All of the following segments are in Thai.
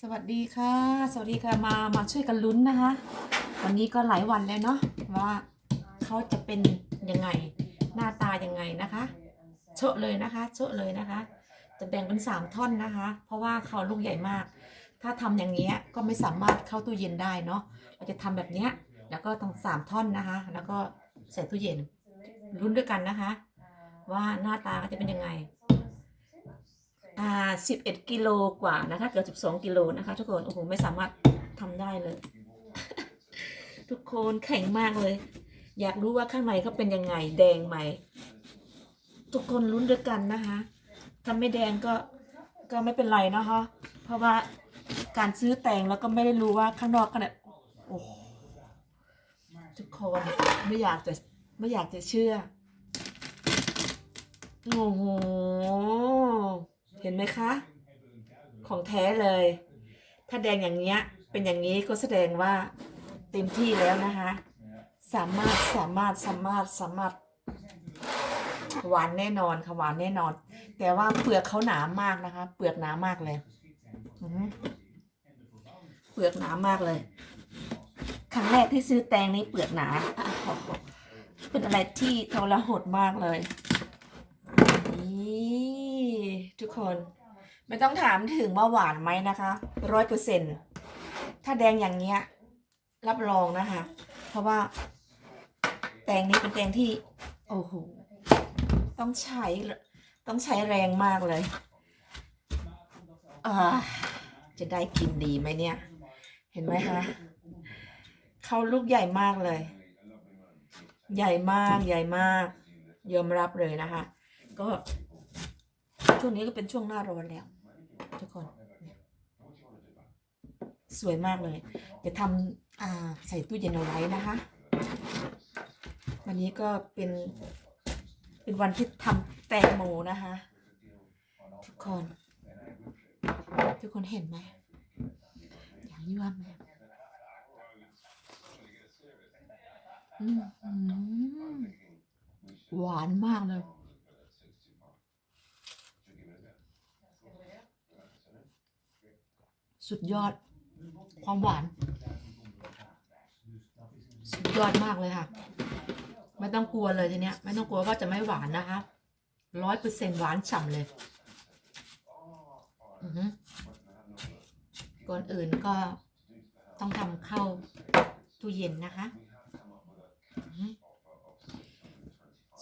สวัสดีค่ะ สวัสดีค่ะมามาช่วยกันลุ้นนะคะ วันนี้ก็หลายวันแล้วเนาะว่าเขาจะเป็นยังไงหน้าตายังไงนะคะโชะเลยนะคะโชะเลยนะคะ จะแบ่งเป็นสามท่อนนะคะ เพราะว่าเขาลูกใหญ่มาก ถ้าทำอย่างเงี้ยก็ไม่สามารถเข้าตู้เย็นได้เนาะเราจะทำแบบเนี้ยแล้วก็ต้องสามท่อนนะคะ แล้วก็ใส่ตู้เย็นลุ้นด้วยกันนะคะ ว่าหน้าตาเขาจะเป็นยังไง อ่าสิบเอ็ดกิโลกว่านะคะเกือบสิบสองกิโลนะคะ ทุกคนโอ้โหไม่สามารถทำได้เลย ทุกคนแข็งมากเลย อยากรู้ว่าข้างในเขาเป็นยังไง แดงไหม ทุกคนลุ้นด้วยกันนะคะถ้าไม่แดงก็ก็ไม่เป็นไรนะคะเพราะว่าการซื้อแตงแล้วก็ไม่ได้รู้ว่าข้างนอกขนาดโอ้ทุกคนไม่อยากจะไม่อยากจะเชื่อโอ้โห ห็นไหมคะ ของแท้เลย ถ้าแดงอย่างเงี้ย เป็นอย่างนี้ก็แสดงว่าเต็มที่แล้วนะคะ สามารถสามารถสามารถสามารถหวานแน่นอนค่ะหวานแน่นอน แต่ว่าเปลือกเขาหนามากนะคะ เปลือกหนามากเลยเปลือกหนามากเลยครั้งแรกที่ซื้อแตงนี้เปลือกหนาเป็นอะไรที่ทรหดมากเลย ทุกคน ไม่ต้องถามถึงว่าหวานไหมนะคะร้อยเปอร์เซ็นถ้าแดงอย่างเงี้ย รับรองนะคะ เพราะว่า แตงนี้เป็นแตงที่ โอ้โห ต้องใช้ ต้องใช้แรงมากเลยอ่าจะได้กินดีไหมเนี่ย เห็นไหมคะเขาลูกใหญ่มากเลย ใหญ่มากใหญ่มากยอมรับเลยนะคะ ก็ ช่วงนี้ก็เป็นช่วงหน้าร้อนแล้ว ทุกคนสวยมากเลย จะทำใส่ตู้เย็นเอาไว้นะคะ วันนี้ก็เป็น เป็นวันที่ทำแตงโมนะคะ ทุกคน ทุกคนเห็นไหมอย่างยั่วไหมหวานมากเลย สุดยอดความหวาน สุดยอดมากเลยค่ะ ไม่ต้องกลัวเลยทีเนี้ย ไม่ต้องกลัวว่าจะไม่หวานนะคะร้อยเปอร์เซ็นหวานฉ่ำเลยอือฮึก่อนอื่นก็ต้องทำเข้าตู้เย็นนะคะ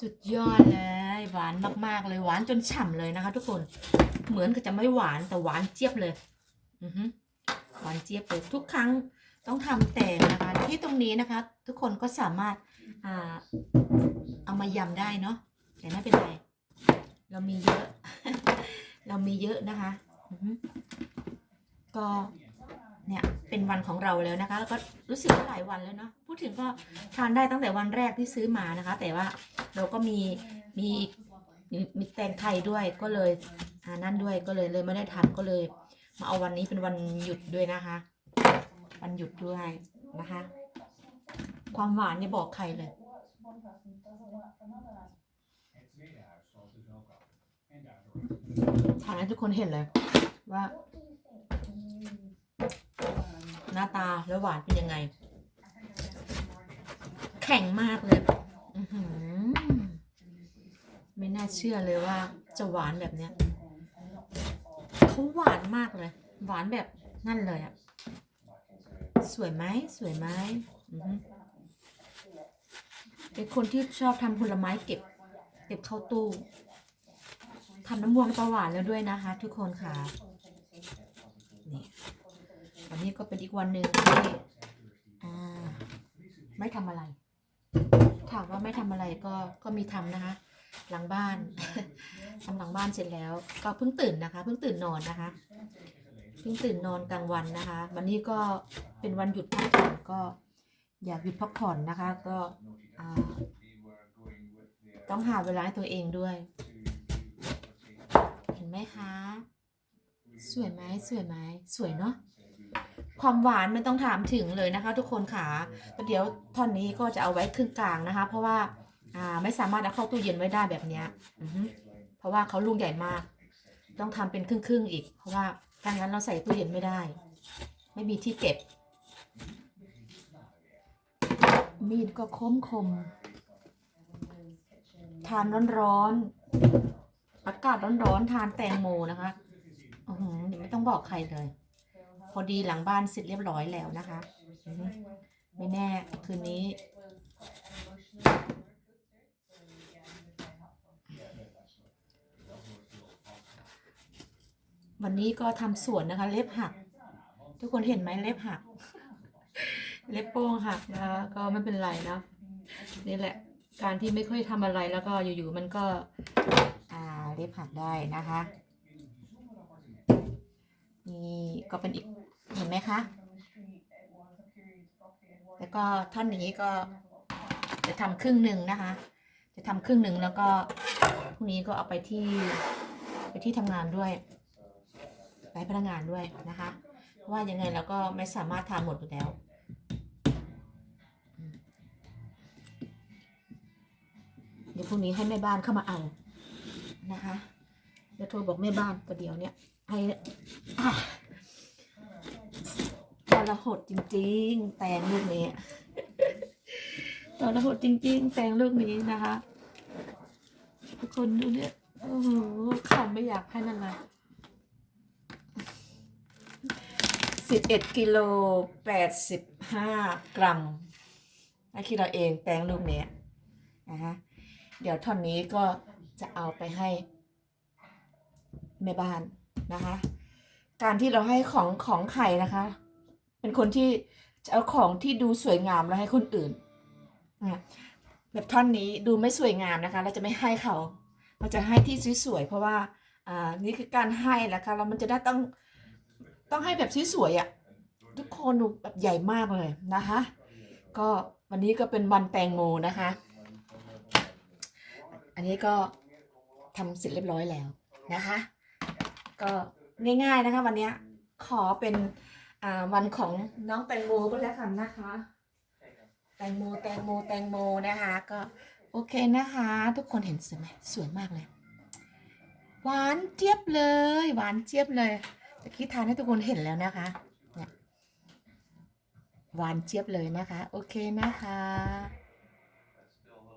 สุดยอดเลย หวานมาก ๆ เลยหวานจนฉ่ำเลยนะคะ ทุกคนเหมือนกับจะไม่หวานแต่หวานเจี๊ยบเลย หวานเจี๊ยบเลยทุกครั้งต้องทำแต่นะคะ ที่ตรงนี้นะคะ ทุกคนก็สามารถอ่าเอามายำได้เนาะแต่ไม่เป็นไร เรามีเยอะ เรามีเยอะนะคะก็เนี่ยเป็นวันของเราแล้วนะคะ แล้วก็รู้สึกว่าหลายวันแล้วเนาะพูดถึงก็ทานได้ตั้งแต่วันแรกที่ซื้อมานะคะ แต่ว่าเราก็มีมีมีแตงไทยด้วยก็เลยอ่านั่นด้วยก็เลยเลยไม่ได้ทำก็เลย มาเอาวันนี้เป็นวันหยุดด้วยนะคะ วันหยุดด้วยนะคะ ความหวานอย่าบอกใครเลย ทานให้ทุกคนเห็นเลยว่า หน้าตาและหวานเป็นยังไง แข็งมากเลยไม่น่าเชื่อเลยว่าจะหวานแบบเนี้ย เขาหวานมากเลย หวานแบบนั่นเลยอะสวยไหมสวยไหมเป็นคนที่ชอบทำผลไม้เก็บ เก็บเข้าตู้ทำน้ำมวงน้ำปลาหวานแล้วด้วยนะคะ ทุกคนค่ะนี่วันนี้ก็เป็นอีกวันหนึ่งที่ไม่ทำอะไร ถามว่าไม่ทำอะไรก็ก็มีทำนะคะ หลังบ้าน ทำหลังบ้านเสร็จแล้ว ก็เพิ่งตื่นนะคะ เพิ่งตื่นนอนนะคะ เพิ่งตื่นนอนกลางวันนะคะ วันนี้ก็เป็นวันหยุดพักผ่อนก็อยากหยุดพักผ่อนนะคะ ก็ต้องหาเวลาให้ตัวเองด้วย เห็นไหมคะ สวยไหมสวยไหมสวยเนาะความหวานไม่ต้องถามถึงเลยนะคะ ทุกคนค่ะเดี๋ยวท่อนนี้ก็จะเอาไว้ครึ่งกลางนะคะ เพราะว่าไม่สามารถเอาเข้าตู้เย็นไว้ได้แบบเนี้ยอือ ราะว่าเขาลูกใหญ่มาก ต้องทำเป็นครึ่งๆอีก เพราะว่าถ้างั้นเราใส่ตู้เย็นไม่ได้ ไม่มีที่เก็บ มีดก็คมคมทานร้อนๆอากาศร้อนๆทานแตงโมนะคะอือเดี๋ยวไม่ต้องบอกใครเลย พอดีหลังบ้านเสร็จเรียบร้อยแล้วนะคะ ไม่แน่คืนนี้ วันนี้ก็ทำสวนนะคะ เล็บหัก ทุกคนเห็นไหมเล็บหัก เล็บโป้งหักนะคะก็ไม่เป็นไรนะนี่แหละ การที่ไม่ค่อยทำอะไรแล้วก็อยู่ๆมันก็อ่าเล็บหักได้นะคะนี่ก็เป็นอีกเห็นไหมคะแล้วก็ท่อนนี้ก็จะทำครึ่งหนึ่งนะคะ จะทำครึ่งหนึ่งแล้วก็พรุ่งนี้ก็เอาไปที่ไปที่ทำงานด้วย ไปพนักงานด้วยนะคะ เพราะว่ายังไงเราก็ไม่สามารถทานหมดอยู่แล้วเดี๋ยวพรุ่งนี้ให้แม่บ้านเข้ามาเอานะคะเดี๋ยวโทรบอกแม่บ้านประเดี๋ยวเนี่ยให้อะตอนละหดจริง ๆ แตงลูกนี้ตอนละหดจริง ๆ แตงลูกนี้นะคะ ทุกคนดูเนี่ยโอ้โหขำไม่อยากให้นั่นเลย สิบเอ็ดกิโลแปดสิบห้ากรัมถ้าคิดเราเองแป้งลูกเนี้ยนะคะเดี๋ยวท่อนนี้ก็จะเอาไปให้แม่บ้านนะคะ การที่เราให้ของของไข่นะคะ เป็นคนที่จะเอาของที่ดูสวยงามแล้วให้คนอื่นนะแบบท่อนนี้ดูไม่สวยงามนะคะ เราจะไม่ให้เขา เราจะให้ที่สวยๆเพราะว่าอ่านี่คือการให้นะคะแล้วมันจะได้ต้อง ต้องให้แบบสวยๆอะทุกคนดูแบบใหญ่มากเลยนะคะก็วันนี้ก็เป็นวันแตงโมนะคะ อันนี้ก็ทำเสร็จเรียบร้อยแล้วนะคะ ก็ง่ายๆนะคะ วันนี้ขอเป็นอ่าวันของน้องแตงโมก็แล้วกันนะคะ แตงโมแตงโมแตงโมนะคะ ก็โอเคนะคะ ทุกคนเห็นสวยไหมสวยมากเลย หวานเจี๊ยบเลย หวานเจี๊ยบเลย ตะกี้ทานให้ทุกคนเห็นแล้วนะคะเนี่ยหวานเจี๊ยบเลยนะคะ โอเคนะคะ